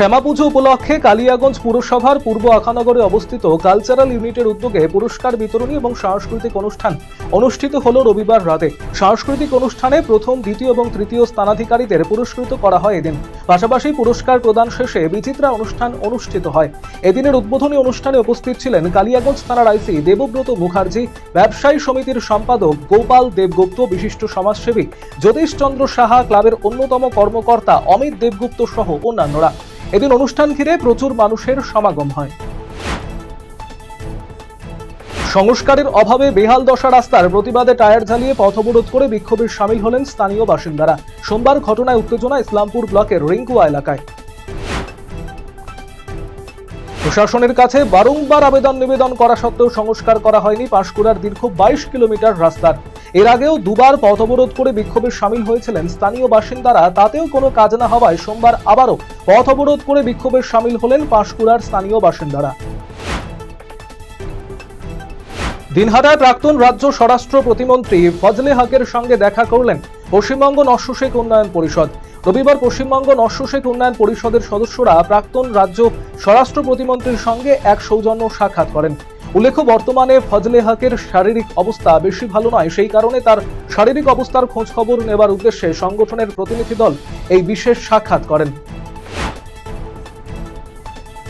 শ্যামা পুজো উপলক্ষে কালিয়াগঞ্জ পুরসভার পূর্ব আখানগরে অবস্থিত কালচারাল ইউনিটের উদ্যোগে পুরস্কার বিতরণী এবং সাংস্কৃতিক অনুষ্ঠান অনুষ্ঠিত হল রবিবার রাতে। সাংস্কৃতিক অনুষ্ঠানে প্রথম, দ্বিতীয় এবং তৃতীয় স্থানাধিকারীদের পুরস্কৃত করা হয় এদিন। পাশাপাশি পুরস্কার প্রদান শেষে বিচিত্রা অনুষ্ঠান অনুষ্ঠিত হয়। এদিনের উদ্বোধনী অনুষ্ঠানে উপস্থিত ছিলেন কালিয়াগঞ্জ থানার আইসি দেবব্রত মুখার্জি, ব্যবসায়ী সমিতির সম্পাদক গোপাল দেবগুপ্ত, বিশিষ্ট সমাজসেবী জ্যোতিষ চন্দ্র সাহা, ক্লাবের অন্যতম কর্মকর্তা অমিত দেবগুপ্ত সহ অন্যান্যরা। এদিন অনুষ্ঠান ঘিরে প্রচুর মানুষের সমাগম হয়। সংস্কারের অভাবে বেহাল দশা রাস্তার প্রতিবাদে টায়ার জ্বালিয়ে পথ অবরোধ করে বিক্ষোভে সামিল হলেন স্থানীয় বাসিন্দারা। সোমবার ঘটনায় উত্তেজনা ইসলামপুর ব্লকের রিঙ্কুয়া এলাকায়। প্রশাসনের কাছে বারংবার আবেদন নিবেদন করা সত্ত্বেও সংস্কার করা হয়নি পাঁশকুড়ার দীর্ঘ বাইশ কিলোমিটার রাস্তার। এর আগেও দুবার পথ অবরোধ করে বিক্ষোভে সামিল হয়েছিলেন স্থানীয় বাসিন্দারা, তাতেও কোনো কাজ না হওয়ায় সোমবার আবারও পথ অবরোধ করে বিক্ষোভে সামিল হলেন পাঁশকুড়ার স্থানীয় বাসিন্দারা। দিনহাটায় প্রাক্তন রাজ্য স্বরাষ্ট্র প্রতিমন্ত্রী ফজলে হকের সঙ্গে দেখা করলেন পশ্চিমবঙ্গ নস্যশেখ উন্নয়ন পরিষদ। রবিবার পশ্চিমবঙ্গ নস্যশেখ উন্নয়ন পরিষদের সদস্যরা প্রাক্তন রাজ্য স্বরাষ্ট্র প্রতিমন্ত্রীর সঙ্গে এক সৌজন্য সাক্ষাৎ করেন। উল্লেখ্য, বর্তমানে ফজলে হকের শারীরিক অবস্থা বেশি ভালো নয়, সেই কারণে তার শারীরিক অবস্থার খোঁজখবর নেবার উদ্দেশ্যে সংগঠনের প্রতিনিধি দল এই বিশেষ সাক্ষাৎ করেন।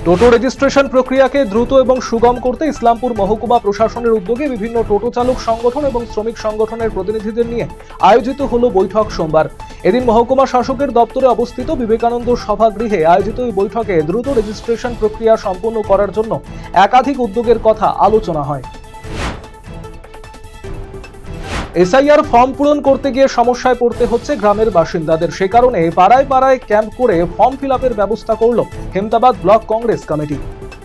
টোটো রেজিস্ট্রেশন প্রক্রিয়াকে দ্রুত এবং সুগম করতে ইসলামপুর মহকুমা প্রশাসনের উদ্যোগে বিভিন্ন টোটো চালক সংগঠন এবং শ্রমিক সংগঠনের প্রতিনিধিদের নিয়ে আয়োজিত হল বৈঠক সোমবার। এদিন মহকুমা শাসকের দপ্তরে অবস্থিত বিবেকানন্দ সভাগৃহে আয়োজিত এই বৈঠকে দ্রুত রেজিস্ট্রেশন প্রক্রিয়া সম্পন্ন করার জন্য একাধিক উদ্যোগের কথা আলোচনা হয়। এসআইআর ফর্ম পূরণ করতে গিয়ে সমস্যায় পড়তে হচ্ছে গ্রামের বাসিন্দাদের। সে কারণে পাড়ায় পাড়ায় ক্যাম্প করে ফর্ম ফিল ব্যবস্থা করল হেমদাবাদ ব্লক কংগ্রেস কমিটি।